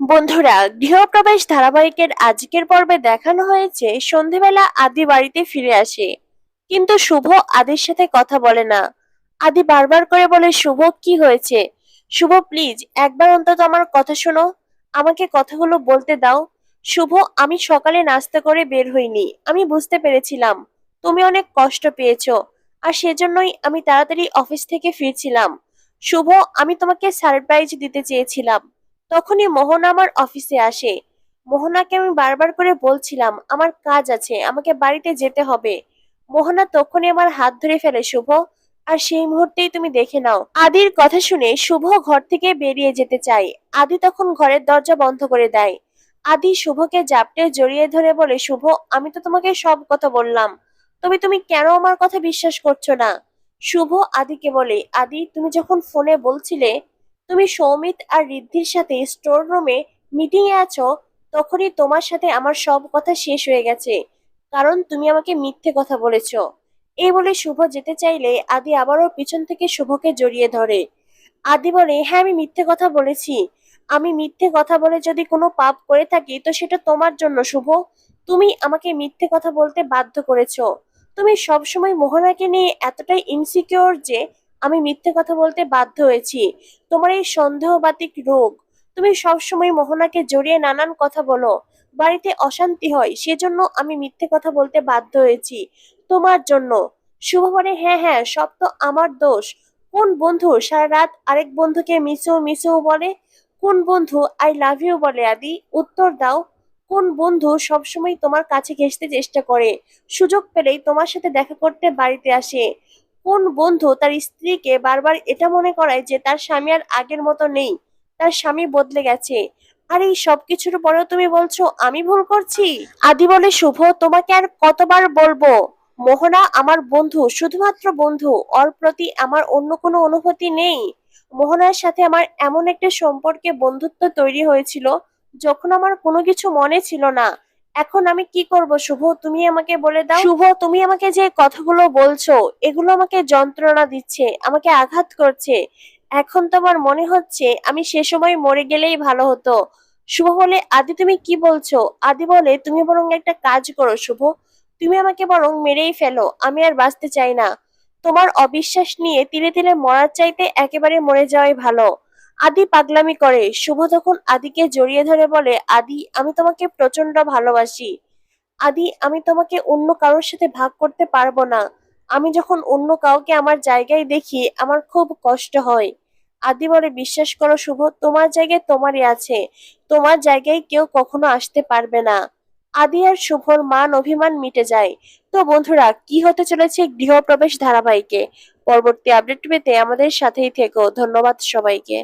বন্ধুরা, গৃহপ্রবেশ ধারাবাহিকের আজকের পর্বে দেখানো হয়েছে, সন্ধেবেলা আদি বাড়িতে ফিরে আসে। কিন্তু শুভ আদির সাথে কথা বলে না। আদি বারবার করে বলে, শুভ, কি হয়েছে? শুভ প্লিজ একবার অন্তত আমার কথা শোনো। আমাকে কথাগুলো বলতে দাও। শুভ, আমি সকালে নাস্তা করে বের হইনি। আমি বুঝতে পেরেছিলাম। তুমি অনেক কষ্ট পেয়েছ। আর সেজন্যই আমি তাড়াতাড়ি অফিস থেকে ফিরছিলাম। শুভ, আমি তোমাকে সারপ্রাইজ দিতে চেয়েছিলাম। তখনই মোহনা আমার অফিসে আসে। মোহনাকে আমি বারবার করে বলছিলাম, আমার কাজ আছে, আমাকে বাড়িতে যেতে হবে। মোহনা তখনই আমার হাত ধরে ফেলে, শুভ, আর সেই মুহূর্তেই তুমি দেখে নাও। আদির কথা শুনে শুভ ঘর থেকে বেরিয়ে যেতে চায়। আদি তখন ঘরের দরজা বন্ধ করে দেয়। আদি শুভকে জাপটে জড়িয়ে ধরে বলে, শুভ, আমি তো তোমাকে সব কথা বললাম। তবে তুমি কেন আমার কথা বিশ্বাস করছ না? শুভ আদিকে বলে, আদি, তুমি যখন ফোনে বলছিলে তুমি সৌমিত আর রিদ্ধির সাথে স্টোর রুমে মিটিং এ আছো, তখনই তোমার সাথে আমার সব কথা শেষ হয়ে গেছে। কারণ তুমি আমাকে মিথ্যে কথা বলেছ। এই বলে শুভ যেতে চাইলে আদি আবারও পিছন থেকে শুভকে জড়িয়ে ধরে। আদি বলে হ্যাঁ আমি মিথ্যে কথা বলেছি। আমি মিথ্যে কথা বলে যদি কোনো পাপ করে থাকি, তো সেটা তোমার জন্য, শুভ। তুমি আমাকে মিথ্যে কথা বলতে বাধ্য করেছ। তুমি সবসময় মোহনাকে নিয়ে এতটাই ইনসিকিওর যে আমি মিথ্যে কথা বলতে বাধ্য হয়েছি। তোমার এই সন্দেহবাতিক রোগ, তুমি সবসময় মোহনাকে জড়িয়ে নানান কথা বলো, বাড়িতে অশান্তি হয়, সেজন্য আমি মিথ্যে কথা বলতে বাধ্য হয়েছি। তোমার জন্য। শুভ বলে হ্যাঁ হ্যাঁ সব তো আমার দোষ। কোন বন্ধু সারা রাত আরেক বন্ধুকে মিসেও মিসেও বলে? কোন বন্ধু আই লাভ ইউ বলে, আদি? উত্তর দাও। কোন বন্ধু সবসময় তোমার কাছে ঘেঁষতে চেষ্টা করে? সুযোগ পেলেই তোমার সাথে দেখা করতে বাড়িতে আসে। কোন বন্ধু তার স্ত্রীকে বারবার এটা মনে করায় যে তার স্বামী আর আগের মতো নেই, তার স্বামী বদলে গেছে। আর, এই সবকিছুর পরেও তুমি বলছো আমি ভুল করছি? আদি বলে, শুভ, তোমাকে আর কতবার বলব? মোহনা আমার বন্ধু, শুধুমাত্র বন্ধু, ওর প্রতি আমার অন্য কোনো অনুভূতি নেই। মোহনার সাথে আমার এমন একটা সম্পর্কে বন্ধুত্ব তৈরি হয়েছিল যখন আমার কোনো কিছু মনে ছিল না। এখন আমি কি করব? শুভ, তুমি আমাকে বলে দাও। শুভ, তুমি আমাকে যে কথাগুলো বলছো, এগুলো আমাকে যন্ত্রণা দিচ্ছে, আমাকে আঘাত করছে। এখন তোমার মনে হচ্ছে আমি সে সময় মরে গেলেই ভালো হতো। শুভ বলে, আদি তুমি কি বলছো? আদি বলে, তুমি বরং একটা কাজ করো, শুভ। তুমি আমাকে বরং মেরেই ফেলো, আমি আর বাঁচতে চাই না। তোমার অবিশ্বাস নিয়ে ধীরে ধীরে মরার চাইতে একেবারে মরে যাওয়াই ভালো। আদি পাগলামি করে। শুভ তখন আদিকে জড়িয়ে ধরে বলে, আদি, আমি তোমাকে প্রচণ্ড ভালোবাসি। আদি, আমি তোমাকে অন্য কারোর সাথে ভাগ করতে পারব না। আমি যখন অন্য কাউকে আমার জায়গায় দেখি, আমার খুব কষ্ট হয়। আদি বলে, বিশ্বাস করো শুভ, তোমার জায়গায় তোমারই আছে। তোমার জায়গায় কেউ কখনো আসতে পারবে না। আদি আর শুভর মান অভিমান মিটে যায়। তো বন্ধুরা, কি হতে চলেছে গৃহপ্রবেশ ধারাবাহিকে? পরবর্তী আপডেট পেতে আমাদের সাথেই থেকো। ধন্যবাদ সবাইকে।